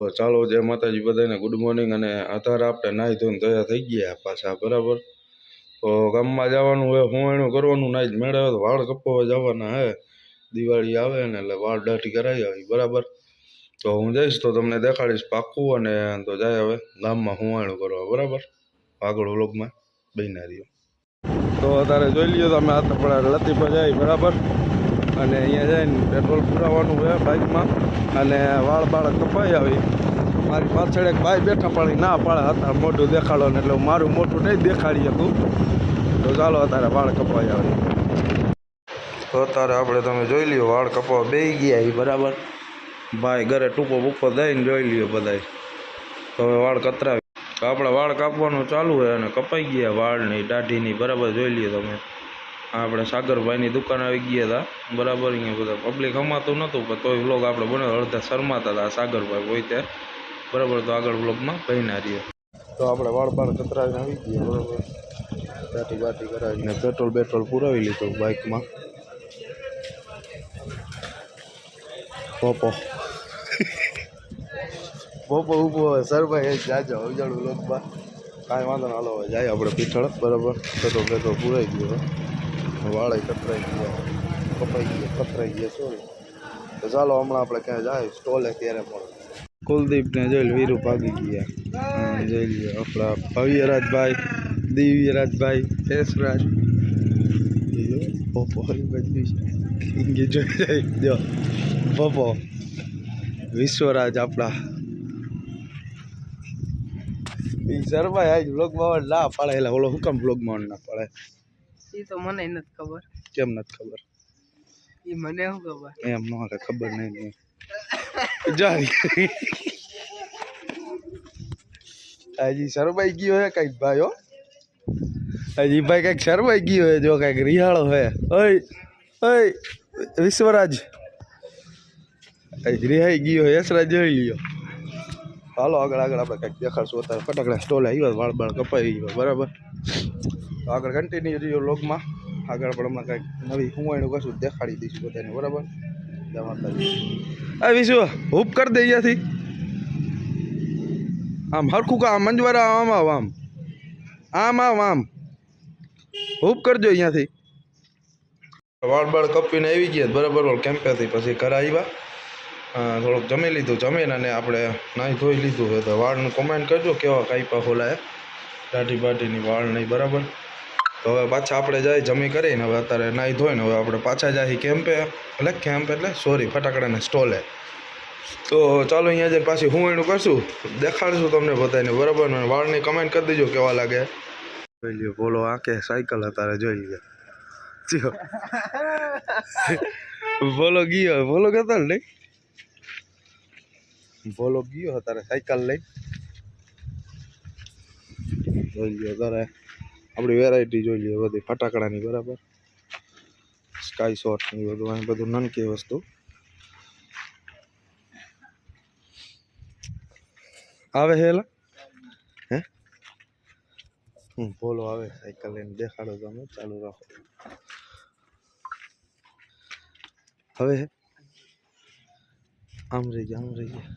ચાલો જય માતાજી બધાને ગુડ મોર્નિંગ અને આધાર આપણે નાહી ધોઈને તૈયાર થઈ ગયા પાછા, બરાબર? તો ગામમાં જવાનું હોય, હું એનું કરવાનું નાઈ જ મેળવે તો વાળ કપાવવા જવાના હે. દિવાળી આવે ને એટલે વાળ દાઢી કરાવી આવી, બરાબર? તો હું જઈશ, તો તમને દેખાડીશ પાક્કું અને તો જાય હવે ગામમાં હુંવાણું કરવા, બરાબર? આગળ વ્લોગમાં રહ્યો. તો અત્યારે જોઈ લ્યો તમે હાથ પડે લતીફા જાય, બરાબર? અને અહીંયા જઈને પેટ્રોલ પુરાવાનું હોય બાઇકમાં. અને વાળ બાળ કપાઈ આવી. મારી પાછળ એક ભાઈ બેઠા પણ ના પાડે હતા મોઢું દેખાડો ને એટલે મારું મોઢું નહીં દેખાડી હતું તો ચાલો અત્યારે વાળ કપાઈ આવે. તો અત્યારે આપણે તમે જોઈ લ્યો, વાળ કપાવા બે ગયા એ બરાબર. ભાઈ ઘરે ટૂંકો બૂકો દઈને જોઈ લ્યો બધાય. તો હવે વાળ કતરાવી. આપણે વાળ કાપવાનું ચાલુ હોય અને કપાઈ ગયા વાળની, દાઢીની, બરાબર જોઈ લ્યો તમે. આપણે સાગરભાઈની દુકાન આવી ગયા હતા. બરાબર અહીંયા બધા પબ્લિક હમાતું નહોતું પણ તોય વ્લોગ આપણે બને અડધા શરમાતા હતા સાગરભાઈ હોય તે બરાબર, તો આગળ વ્લોગમાં કહીના રહીએ તો આપણે વાળ બાળ કતરાવીને આવી ગયા, બરાબર. દાઢી બાટી કરાવીને પેટ્રોલ પેટ્રોલ પુરાવી લીધું બાઇકમાં. પોપો. પોપો ઊભો હોય, સરભાઈ જાજો ઉજાડું લોકમાં. કાંઈ વાંધો ના હાલો જાય આપણે પીઠળ. બરાબર, પેટ્રોલ પેટ્રોલ પુરાઈ ગયું વાળે કતરાઈ ગયા. કપાઈ ગયા કતરાઈ ગયા, સોરી. તો ચાલો હમણાં આપણે ક્યાં જાય? સ્ટોલે ત્યારે મળે કુલદીપને જોઈ વીરુ ભાગી ગયા. જોઈ લઈએ આપણા ભવ્યરાજભાઈ, દિવ્યરાજભાઈ, કેશરાજ. પોપો જોઈ જાય જો વિશ્વરાજ આપણા. શર્મા આજ બ્લોગમાં ના પાડે, એટલે ઓલો હુકમ બ્લોગમાં ના પાડે. એ તો મને નથી ખબર. કેમ નથી ખબર? એ મને શું ખબર? એમ નો કે ખબર નહીં જાય હજી શરમાઈ ગયો હે કંઈક ભાઈ હો? હાજી ભાઈ કંઈક શરમાઈ ગયો હે જો કંઈક રિહાળો હે. ઓય ઓય વિશ્વરાજ. રિહાઈ ગયો યશરાજ જોઈ લ્યો. હાલો આગળ આગળ આપણે કંઈક દેખાડશું. અત્યારે ફટાકડા સ્ટોલ આવ્યો વાળ બાળ કપાઈ ગયો બરાબર? તો આગળ કન્ટિન્યુ રહ્યો લોગમાં આગળ પણ હમણાં કંઈક નવી હુંવાણું કશું દેખાડી દઈશું બધાને, બરાબર? જય માતાજી. આ વિશ્વ હૂપ કરી દે અહીંયાથી. આમ હરખું કા, આમ મંજવારા, આમ આવ, આમ. આમ આવ, આમ. હૂપ કરજો અહીંયાથી. વાળ બાળ કપીને આવી ગયા, બરાબર? ઓલ કેમ્પેથી પછી ઘરે આવ્યા. થોડુંક જમી લીધું, જમીને અને આપણે નાહી ધોઈ લીધું. હોય તો વાળનું કોમેન્ટ કરજો, કેવા કાંઈપા ખોલાય દાઢી બાટીની વાળ નહીં, બરાબર? તો હવે પાછા આપણે જાય જમી કરીને હવે અત્યારે નાહી ધોઈને હવે આપણે પાછા જાય કેમ્પે એટલે કેમ્પ એટલે સોરી ફટાકડાને સ્ટોલે તો ચાલો અહીંયા જઈને પાછી હું એનું કરશું, દેખાડશું તમને બધાને, બરાબર? ને વાળની કમેન્ટ કરી દેજો કેવા લાગે. જોઈ લ્યો, બોલો આંખે સાયકલ અત્યારે જોઈ લ્યો. બોલો, ગયો, બોલો કહેતા ને બોલો, ગયો અત્યારે સાયકલ લઈ. જોઈ લ્યો, અત્યારે આપણી વેરાયટી જોઈ લઈએ, બધી ફટાકડાની, બરાબર? સ્કાય શોટ ને બધું, અહીં બધું નનકી વસ્તુ. આવે છે એલા? હે? હમ, બોલો, આવે સાયકલ લઈને દેખાડો તમે, ચાલુ રાખો. હવે હે આમ રહી ગયા, આમ રહી ગયા.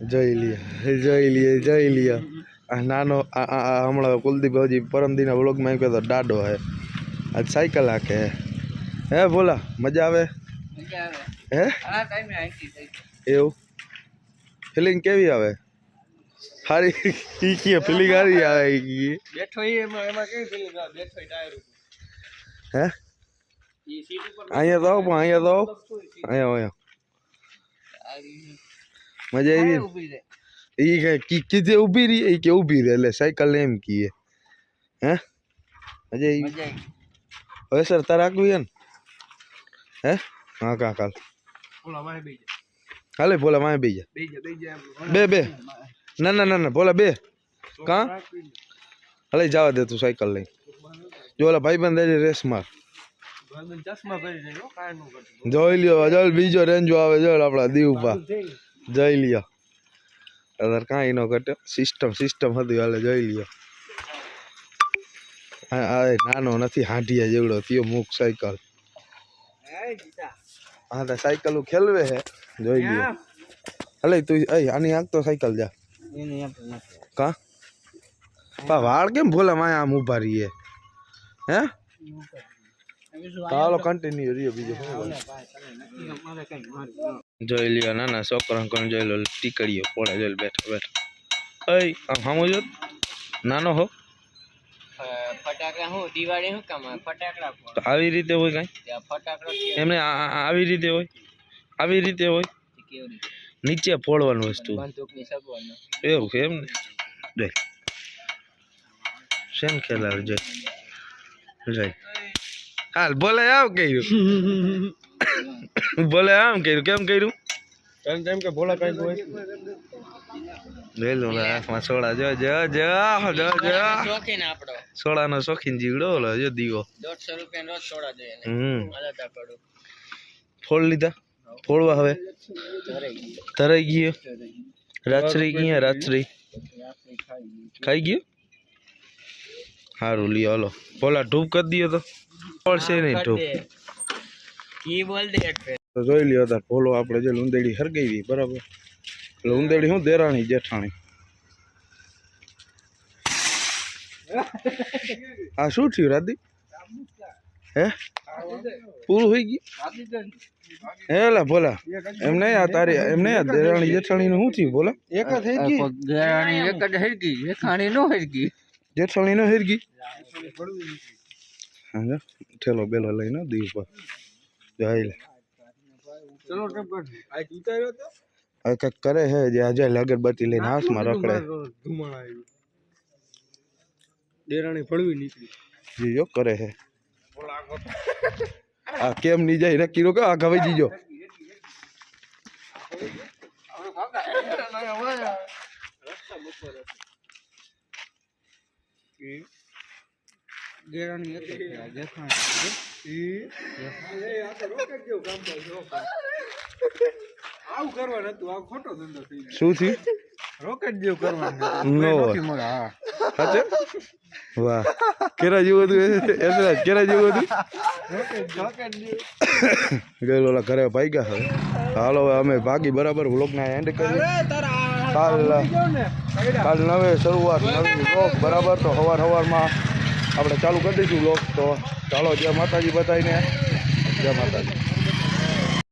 જય લઈએ જય લઈએ જય આ નાનો હમણાં કુલદીપ હજી પરમદીના વ્લોગમાં એમ કહેતો દાડો હે. આજ સાયકલ હાકે હે. હે બોલા મજા આવે? હે? એવું? ફિલિંગ કેવી આવે? સારી ઈ કે ફિલિંગ સારી આવે બેઠો એમાં એમાં કેવી ફીલિંગ આવે? બેઠો ટાયર ઉપર. હે? અહીંયા તો પણ અહીંયા તો અહીંયા અહીંયા. મજા આવી ને? કી કીધે ઊભી રહી એ કે ઊભી રહે એટલે સાયકલ એમ કીએ. હે? આવી હવે સર તારે છે ને હે? હા કા કાલ હાલે ભોલા બેહી જા. બે બે. ના ના ના ના ભોલા બે. કા? હાલે જવા દે તું સાયકલ લઈ જો ઓલા ભાઈ બંધ રેસ માર. નું જોઈ લ્યો ચાલ બીજો રેન્જો આવે જો આપણા દીવપા જઈ લ્યો. અગર કાંઈ ન ઘટે સિસ્ટમ સિસ્ટમ હતી હાલે જોઈ લ્યો આ આ નાનો નથી હાંડિયા જેવડો થયો મુક સાયકલ હે ગીતા હા તો સાયકલ ખેલવે હે જોઈ લ્યો ક્યાં? અલે તું એ આની આગ તો સાયકલ જા કા પા વાળ કેમ ભોલા માયા આમ ઊભા રહીએ હે ચાલો કન્ટિન્યુ રહીએ બીજું શું બોલે જોઈ લ્યો નાના છોકરા કોણ જોઈ લો ટીકડીઓ પોળે જોઈ બેઠો બેઠો. અય આમ સામો જો નાનો હો. ફટાકડા હું દિવાળી શું કામ ફટાકડા તો આવી રીતે હોય કાંઈ? ફટાકડા એમને આવી રીતે હોય? આવી રીતે હોય? નીચે ફોડવાનું વસ્તુ. એવું છે એમ ને જય શેમ ખેલાવ? જય જય હાલ બોલે આવ કર્યું બોલે આમ કર્યું કેમ કર્યું? એમ તેમ કે ભોળા કઈ હોય. લઈ હાથમાં સોડા જો જો જો જો જો. શોખીન આપણો. સોડાનો શોખીન જીવડો ઓલો જો દીવો. દોઢસો રૂપિયા રોજ છોડા જોઈએ હમ. અલગ પડું. ફોડ લીધા? ફોડવા હવે? તરાઈ ગયો. રાત્રી ગયા? રાત્રી ખાઈ ગયો. સારું લ્યો હાલો. ભોલા ધૂપ કરી દયો તો. પડશે નહીં ધૂપ. ઈ બોલ દે તો જોઈ લ્યો તાર ભોલો આપણે જે ઉંદેડી હરગાવી બરાબર? એટલે ઉંદેડી શું? દેરાણી જેઠાણી. આ શું થયું રાધી હે? પૂરું થઈ ગયું? હે ભોલા એમ નહીં આ તારી એમ નહીં આ દેરાણી જેઠાણી નું શું થયું ભોલા? એક જ થઈ ગઈ? એક જ હરગી એખાણી નો હરગી જેઠાણી નો હેરગી ઠેલો બેલો લઈને દી પર. જાય લે ચલો આ ઉતાર્યો તો હવે કંઈક કરે છે જે આજે અગરબત્તી લઈને હાથમાં રખડે. આવ્યું? દેરાણી ફળવી નીકળી. જો કરે છે. આ કેમ નહીં જાય નક્કી કે આ ખવાઈ જીજો. એક જ છે, જેઠાણી આવું કરવાનું હતું આ ખોટો ધંધો થઈ ગયો. શું થયું? રોકેટ જેવું કરવાનું હા. સાચે? વાહ. કેરા જેવું હતું કેરા જેવું હતું? ગયેલો ઓલા ઘરે ભાગ્યા હવે. હાલો હવે અમે ભાગી બરાબર વ્લોગના એન્ડ કરી કાલ કાલ નવે શરૂઆત નવી વ્લોગ બરાબર? તો સવાર સવારમાં આપણે ચાલુ કરી દઈશું બ્લોક તો ચાલો જય માતાજી બતાવીને જય માતાજી.